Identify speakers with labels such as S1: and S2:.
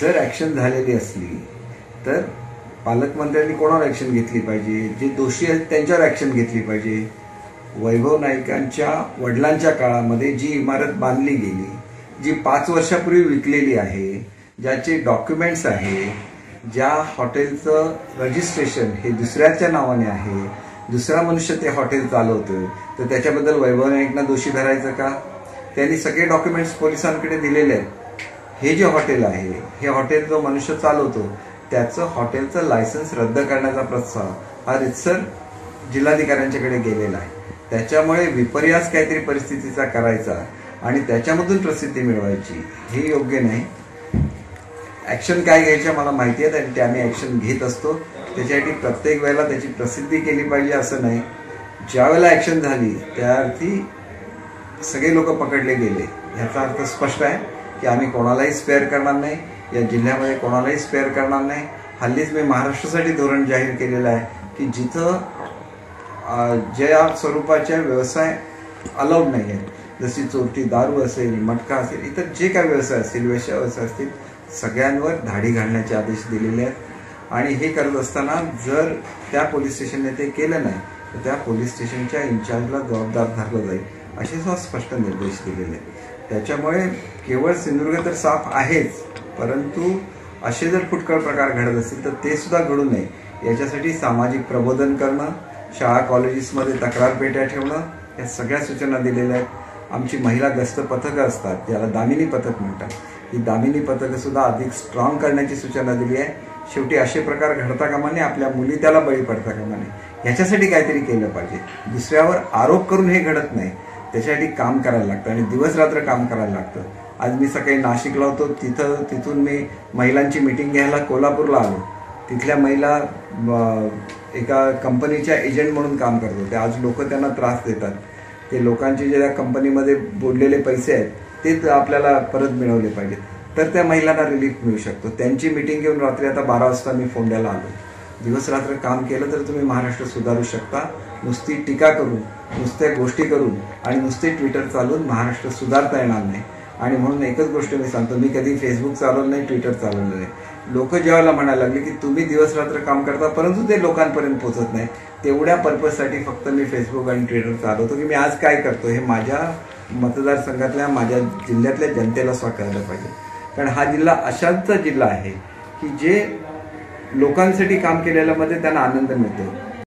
S1: जर ॲक्शन झालेली असली तर पालकमंत्र्यांनी कोणावर ॲक्शन घेतली पाहिजे? जे दोषी आहेत त्यांच्यावर ॲक्शन घेतली पाहिजे. वैभव नाईकांच्या वडिलांच्या काळामध्ये जी इमारत बांधली गेली जी पाच वर्षापूर्वी विकलेली आहे ज्याचे डॉक्युमेंट्स आहे ज्या हॉटेलचं रजिस्ट्रेशन हे दुसऱ्याच्या नावाने आहे दुसरा मनुष्य ते हॉटेल चालवतोय तर त्याच्याबद्दल वैभव नाईकना दोषी धरायचं का? त्यांनी सगळे डॉक्युमेंट्स पोलिसांकडे दिलेले आहेत. हे जे हॉटेल आहे हे हॉटेल जो मनुष्य चालवतो त्याचं हॉटेलचं लायसन्स रद्द करण्याचा प्रस्ताव हा रितसर जिल्हाधिकाऱ्यांच्याकडे गेलेला आहे. त्याच्यामुळे विपर्यास काहीतरी परिस्थितीचा करायचा आणि त्याच्यामधून प्रसिद्धी मिळवायची हे योग्य नाही. ॲक्शन काय घ्यायच्या मला माहिती आहेत आणि ते आम्ही ॲक्शन घेत असतो. त्याच्यासाठी प्रत्येक वेळेला त्याची प्रसिद्धी केली पाहिजे असं नाही. ज्यावेळेला ॲक्शन झाली त्या अर्थी सगळे लोक पकडले गेले ह्याचा अर्थ स्पष्ट आहे. की आम्ही कोणालाही स्पेअर करणार नाही. या जिल्ह्यामध्ये कोणालाही स्पेअर करणार नाही. हल्लीच मी महाराष्ट्रासाठी धोरण जाहीर केलेलं आहे की जिथं ज्या स्वरूपाच्या व्यवसाय अलाउड नाही आहेत. जशी चोरटी दारू असेल मटका असेल इतर जे काही व्यवसाय असतील व्यवसाय असतील सगळ्यांवर धाडी घालण्याचे आदेश दिलेले आहेत. आणि हे करत असताना जर त्या पोलीस स्टेशनने ते केलं नाही तर त्या पोलीस स्टेशनच्या इन्चार्जला जबाबदार धरलं जाईल. असे सुद्धा स्पष्ट निर्देश दिलेले. त्याच्यामुळे केवळ सिंधुदुर्ग तर साफ आहेच परंतु असे जर फुटकळ प्रकार घडत असतील तर ते सुद्धा घडू नये. याच्यासाठी सामाजिक प्रबोधन करणं शाळा कॉलेजेसमध्ये तक्रार पेट्या ठेवणं या सगळ्या सूचना दिलेल्या आहेत. आमची महिला गस्त पथकं असतात ज्याला दामिनी पथक म्हणतात. ही दामिनी पथकं सुद्धा अधिक स्ट्रॉंग करण्याची सूचना दिली आहे. शेवटी असे प्रकार घडता कामा नये आपल्या मुली त्याला बळी पडता कामा नये. ह्याच्यासाठी काहीतरी केलं पाहिजे. दुसऱ्यावर आरोप करून हे घडत नाही. त्याच्यासाठी काम करायला लागतं आणि दिवस रात्र काम करायला लागतं. आज मी सकाळी नाशिकला होतो तिथं तिथून मी महिलांची मिटिंग घ्यायला कोल्हापूरला आलो. तिथल्या महिला एका कंपनीच्या एजंट म्हणून काम करत होते आज लोक त्यांना त्रास देतात. ते लोकांचे जे त्या कंपनीमध्ये बुडलेले पैसे आहेत तेच आपल्याला परत मिळवले पाहिजेत. तर त्या महिलांना रिलीफ मिळू शकतो. त्यांची मिटिंग घेऊन रात्री आता बारा वाजता मी फोंड्याला आलो. दिवस रात्र काम केलं तर तुम्ही महाराष्ट्र सुधारू शकता. नुसती टीका करून नुसत्या गोष्टी करून आणि नुसते ट्विटर चालून महाराष्ट्र सुधारता येणार नाही. आणि म्हणून एकच गोष्ट मी सांगतो मी कधी फेसबुक चालवलं नाही ट्विटर चालवलं नाही. लोक जेव्हा म्हणायला लागले की तुम्ही दिवस रात्र काम करता परंतु ते लोकांपर्यंत पोहोचत नाही. तेवढ्या पर्पजसाठी फक्त मी फेसबुक आणि ट्विटर चालवतो की मी आज काय करतो हे माझ्या मतदारसंघातल्या माझ्या जिल्ह्यातल्या जनतेला स्वतः पाहिजे. कारण हा जिल्हा अशांचा जिल्हा आहे की जे लोकांसाठी काम केलेल्यामध्ये त्यांना आनंद मिळतो.